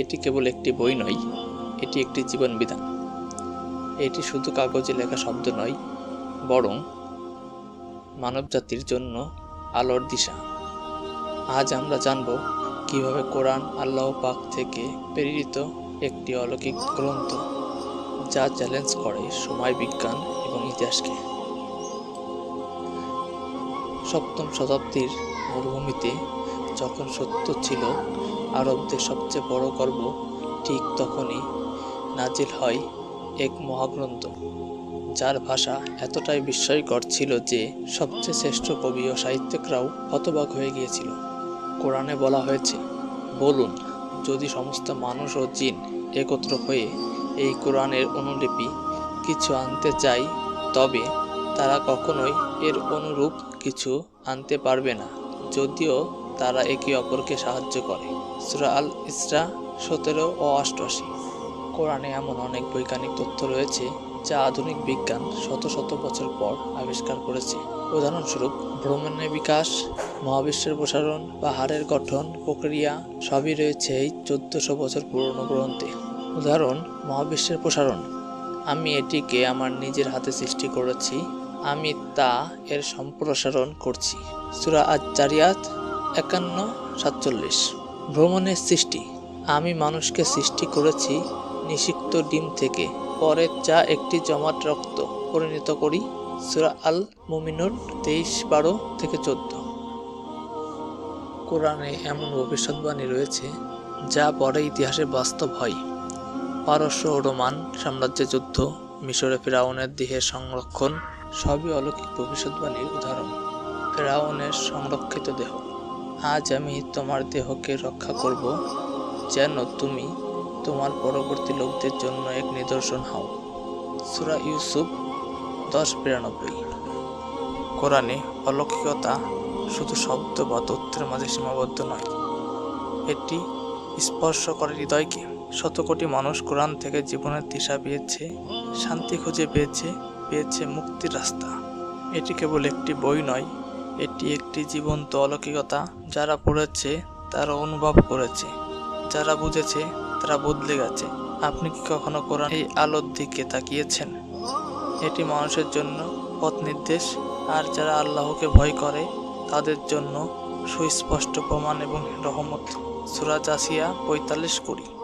এটি কেবল একটি বই নয়, এটি একটি জীবন বিধান এটি শুধু কাগজে লেখা শব্দ নয়, বরং মানবজাতির জন্য আলোর দিশা। আজ আমরা জানব কীভাবে কোরআন আল্লাহ পাক থেকে প্রেরিত একটি অলৌকিক গ্রন্থ, যা চ্যালেঞ্জ করে সময় বিজ্ঞান এবং ইতিহাসকে। সপ্তম শতাব্দীর মরুভূমিতে যখন সত্য ছিল, আরবদের সবচেয়ে বড় গর্ব ঠিক তখনই নাজিল হয় এক মহাগ্রন্থ, যার ভাষা এতটাই বিস্ময়কর ছিল যে সবচেয়ে শ্রেষ্ঠ কবি ও সাহিত্যিকরাও হতবাক হয়ে গিয়েছিল। কোরআনে বলা হয়েছে, বলুন, যদি সমস্ত মানুষ ও জিন একত্র হয়ে এই কোরআনের অনুলিপি কিছু আনতে চায় তবে তারা কখনোই এর অনুরূপ কিছু আনতে পারবে না। যদিও তারা একে অপরকে সাহায্য করে। সুরা আল ইসরা সতেরো ও অষ্টআশি। কোরআনে এমন অনেক বৈজ্ঞানিক তথ্য রয়েছে যা আধুনিক বিজ্ঞান শত শত বছর পর আবিষ্কার করেছে। উদাহরণস্বরূপ, ভ্রমণের বিকাশ, মহাবিশ্বের প্রসারণ, পাহাড়ের গঠন, প্রক্রিয়া, সবই রয়েছে এই চোদ্দশো বছর পুরনো গ্রন্থে। উদাহরণ, মহাবিশ্বের প্রসারণ। আমি এটিকে আমার নিজের হাতে সৃষ্টি করেছি। আমি তা এর সম্প্রসারণ করছি। সুরা আজ জারিয়াত একান্ন সাতচল্লিশ। ভ্রমণের সৃষ্টি। আমি মানুষকে সৃষ্টি করেছি নিষিক্ত ডিম থেকে। পরে যা একটি জমাট রক্ত পরিণত করি, সুরা আল মুমিনুর তেইশ বারো থেকে চোদ্দ। কোরআনে এমন ভবিষ্যৎবাণী রয়েছে, যা পরে ইতিহাসে বাস্তব হয়। পারস্য রোমান সাম্রাজ্যের যুদ্ধ, মিশরে ফেরাউনের দেহের সংরক্ষণ, সবই অলৌকিক ভবিষ্যৎবাণীর উদাহরণ। ফেরাউনের সংরক্ষিত দেহ। আজ আমি তোমার দেহকে রক্ষা করব, যেন তুমি তোমার পরবর্তী লোকদের জন্য এক নিদর্শন হও। সুরা ইউসুফ দশ বিরানব্বই। কোরআনে অলৌকিকতা শুধু শব্দ বা তথ্যের মাঝে সীমাবদ্ধ নয়, এটি স্পর্শ করে হৃদয়কে। শত কোটি মানুষ কোরআন থেকে জীবনের দিশা পেয়েছে, শান্তি খুঁজে পেয়েছে পেয়েছে মুক্তির রাস্তা। এটি কেবল একটি বই নয় এটি একটি জীবন্ত অলৌকিকতা যারা পড়েছে, তারা অনুভব করেছে। যারা বুঝেছে, তারা বদলে গেছে। আপনি কি কখনো কোরআন এই আলোর দিকে তাকিয়েছেন? এটি মানুষের জন্য পথ নির্দেশ, আর যারা আল্লাহকে ভয় করে, তাদের জন্য সুস্পষ্ট প্রমাণ এবং রহমত। সুরাজ আসিয়া পঁয়তাল্লিশ কুড়ি।